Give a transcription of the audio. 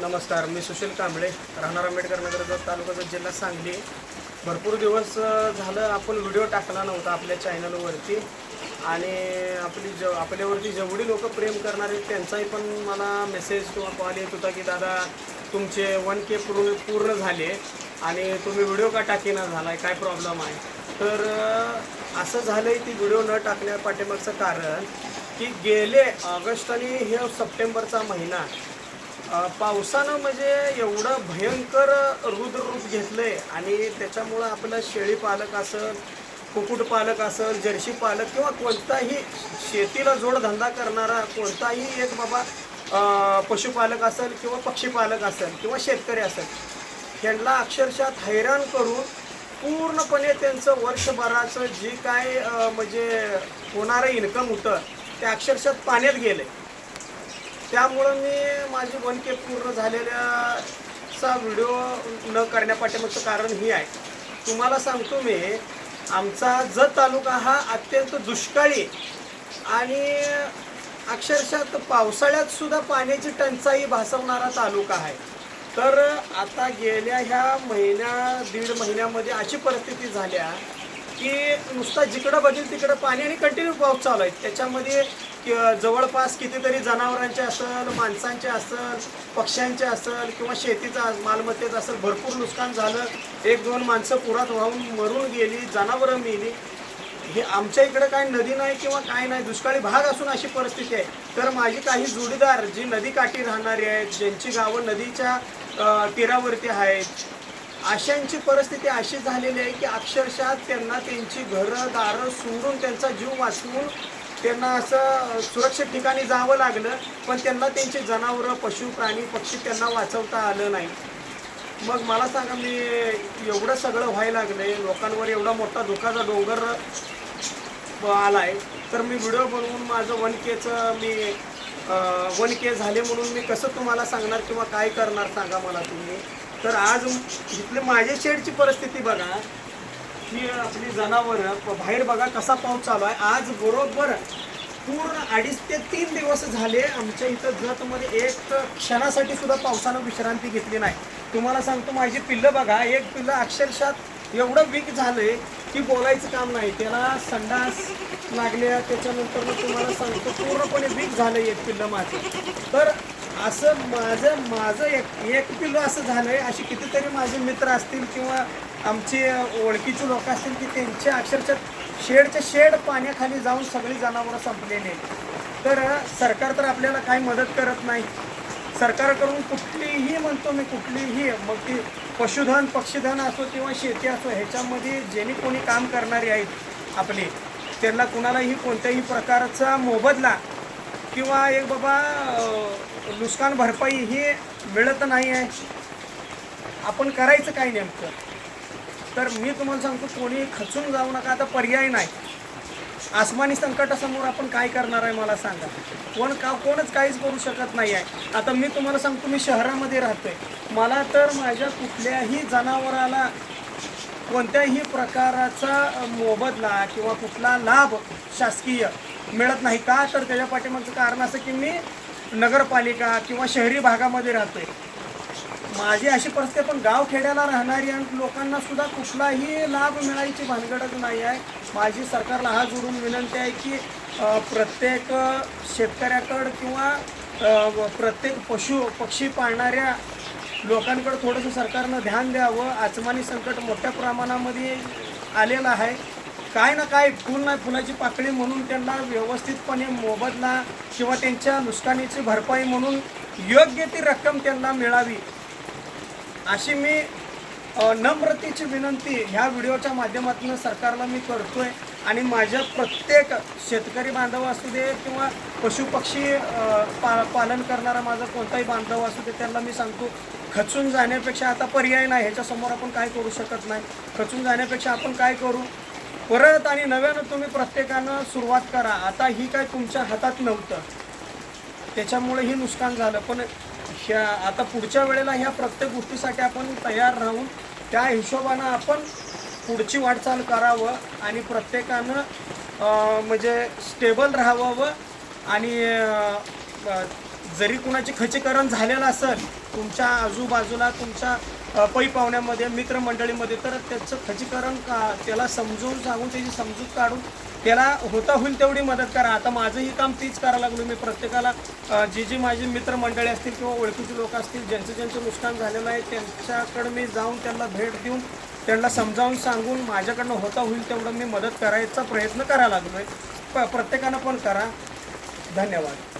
नमस्कार मी सुशील कांबळे राहणार आंबेडकर नगर तालुक्याचा जिल्हा सांगली. भरपूर दिवस झालं आपण व्हिडिओ टाकला नव्हता आपल्या चॅनलवरती आणि आपली ज आपल्यावरती जेवढी लोक प्रेम करणार आहेत त्यांचाही पण मला मेसेज किंवा कॉल येत होता की दादा तुमचे वन के पूर्ण पूर्ण झाले आणि तुम्ही व्हिडिओ का टाकीना झाला आहे काय प्रॉब्लेम आहे? तर असं झालं आहे ती व्हिडिओ न टाकण्या पाठीमागचं कारण की गेले ऑगस्ट आणि हे सप्टेंबरचा महिना पावसानं म्हणजे एवढं भयंकर रुद्र रूप घेतलंय आणि त्याच्यामुळं आपलं शेळी पालक असेल कुकुट पालक असेल जर्सी पालक किंवा कोणताही शेतीला जोडधंदा करणारा कोणताही एक बाबा पशुपालक असेल किंवा पक्षीपालक असेल किंवा शेतकरी असेल त्यांना अक्षरशः हैराण करून पूर्णपणे त्यांचं वर्षभराचं जे काय म्हणजे होणारं इन्कम होतं ते अक्षरशः पाण्यात गेलं त्यामुळं मी माझी वन के पूर्ण झालेल्याचा व्हिडिओ न करण्यापाठीमागचं कारण ही आहे. तुम्हाला सांगतो मी आमचा जत तालुका हा अत्यंत दुष्काळी आणि अक्षरशः पावसाळ्यात सुद्धा पाण्याची टंचाई भासवणारा तालुका आहे. तर आता गेल्या ह्या महिन्या दीड महिन्यामध्ये अशी परिस्थिती झाल्या की नुसता जिकडं बघेल तिकडं पाणी आणि कंटिन्यू पाऊस चालू आहे. त्याच्यामध्ये कि- जवळपास कितीतरी जनावरांचे असेल माणसांचे असेल पक्ष्यांचे असेल किंवा शेतीचं मालमत्तेचं असेल भरपूर नुकसान झालं. एक दोन माणसं पुरात वाहून मरून गेली जनावरं मेली. हे आमच्या इकडं काय नदी नाही किंवा काय नाही दुष्काळी भाग असून अशी परिस्थिती आहे. तर माझी काही जोडीदार जी नदीकाठी राहणारी आहेत ज्यांची गावं नदीच्या तीरावरती आहेत अशांची परिस्थिती अशी झालेली आहे की अक्षरशः त्यांना त्यांची घरं दारं सोडून त्यांचा जीव वाचवून त्यांना असं सुरक्षित ठिकाणी जावं लागलं पण त्यांना त्यांची जनावरं पशु प्राणी पक्षी त्यांना वाचवता आलं नाही. मग मला सांगा मी एवढं सगळं व्हायला लागलं आहे लोकांवर एवढा मोठा धोकाचा डोंगर आला आहे तर मी व्हिडिओ बनवून माझं वन केचं मी वन के झाले म्हणून मी कसं तुम्हाला सांगणार किंवा काय करणार सांगा मला तुम्ही. तर आज इथले माझ्या शेडची परिस्थिती बघा की आपली जनावरं बाहेर बघा कसा पाऊस चालू आहे. आज बरोबर पूर्ण अडीच ते तीन दिवस झाले आमच्या इथं जतमध्ये एक क्षणासाठी सुद्धा पावसानं विश्रांती घेतली नाही. तुम्हाला सांगतो माझी पिल्लं बघा एक पिल्लं अक्षरशः एवढं वीक झालंय की बोलायचं काम नाही. त्याला संडास लागल्या त्याच्यानंतर मग तुम्हाला सांगतो पूर्णपणे वीक झालं एक पिल्लं माझं. तर असं माझं माझं एक एक पिलो असं झालं आहे अशी कितीतरी माझे मित्र असतील किंवा आमचे ओळखीचे लोक असतील की त्यांच्या अक्षरशः शेडच्या शेड पाण्याखाली जाऊन सगळी जनावरं संपलेली आहेत. तर सरकार तर आपल्याला काही मदत करत नाही. सरकारकडून कुठलीही म्हणतो मी कुठलीही मग ती पशुधन पक्षीधन असो किंवा शेती असो ह्याच्यामध्ये जेणे कोणी काम करणारे आहेत आपले त्यांना कुणालाही कोणत्याही प्रकारचा मोबदला किंवा एक बाबा नुकसान भरपाई ही मिळत नाही आहे. आपण करायचं काय नेमकं? तर मी तुम्हाला सांगतो कोणी खचून जाऊ नका आता पर्याय नाही. आसमानी संकटासमोर आपण काय करणार आहे मला सांगा. कोण का कोणच काहीच करू शकत नाही आहे. आता मी तुम्हाला सांगतो मी शहरामध्ये राहतोय. मला तर माझ्या कुठल्याही जनावराला कोणत्याही प्रकाराचा मोबदला किंवा कुठला लाभ शासकीय मिळत नाही का? तर त्याच्या पाठीमागचं कारण असं की मी नगरपालिका किंवा शहरी भागामध्ये राहतोय. माझी अशी परिस्थिती पण गाव खेड्याला राहणारी आणि लोकांना सुद्धा कुठलाही लाभ मिळायची भानगडच नाही आहे. माझी सरकारला हा जोडून विनंती आहे की प्रत्येक शेतकऱ्याकडं किंवा प्रत्येक पशु पक्षी पाळणाऱ्या लोकांकडं थोडंसं सरकारनं ध्यान द्यावं. आचमानी संकट मोठ्या प्रमाणामध्ये आलेलं आहे. काय ना काय फुल नाही फुलाची पाकळी म्हणून त्यांना व्यवस्थितपणे मोबदला किंवा त्यांच्या नुकसानीची भरपाई म्हणून योग्य ती रक्कम त्यांना मिळावी. अशी मी नम्रतेची विनंती ह्या व्हिडिओच्या माध्यमातून सरकारला मी करतोय आणि माझ्या प्रत्येक शेतकरी बांधव असू दे किंवा पशुपक्षी पा पालन करणारा माझा कोणताही बांधव असू दे त्यांना मी सांगतो खचून जाण्यापेक्षा आता पर्याय नाही ह्याच्यासमोर आपण काय करू शकत नाही. खचून जाण्यापेक्षा आपण काय करू? परत आणि नव्यानं तुम्ही प्रत्येकानं सुरुवात करा. आता ही काय तुमच्या हातात नव्हतं. त्याच्यामुळे ही नुकसान झालं. पण ह्या आता पुढच्या वेळेला ह्या प्रत्येक गोष्टीसाठी आपण तयार राहून त्या हिशोबानं आपण पुढची वाटचाल करावं आणि प्रत्येकानं म्हणजे स्टेबल राहावं आणि जरी कुणाचे खचीकरण झालेलं असेल तुमच्या आजूबाजूला तुमच्या पै पाहुण्यामध्ये मित्रमंडळीमध्ये तर त्याचं खचीकरण का त्याला समजून सांगून त्याची समजूत काढून त्याला होता होईल तेवढी मदत करा. आता माझंही काम तीच करायला लागलो. मी प्रत्येकाला जी जी माझी मित्रमंडळी असतील किंवा ओळखीची लोक असतील ज्यांचं ज्यांचं नुकसान झालेलं आहे त्यांच्याकडे मी जाऊन त्यांना भेट देऊन त्यांना समजावून सांगून माझ्याकडनं होता होईल तेवढं मी मदत करायचा प्रयत्न करायला लागलो आहे प प्रत्येकानं पण करा. धन्यवाद.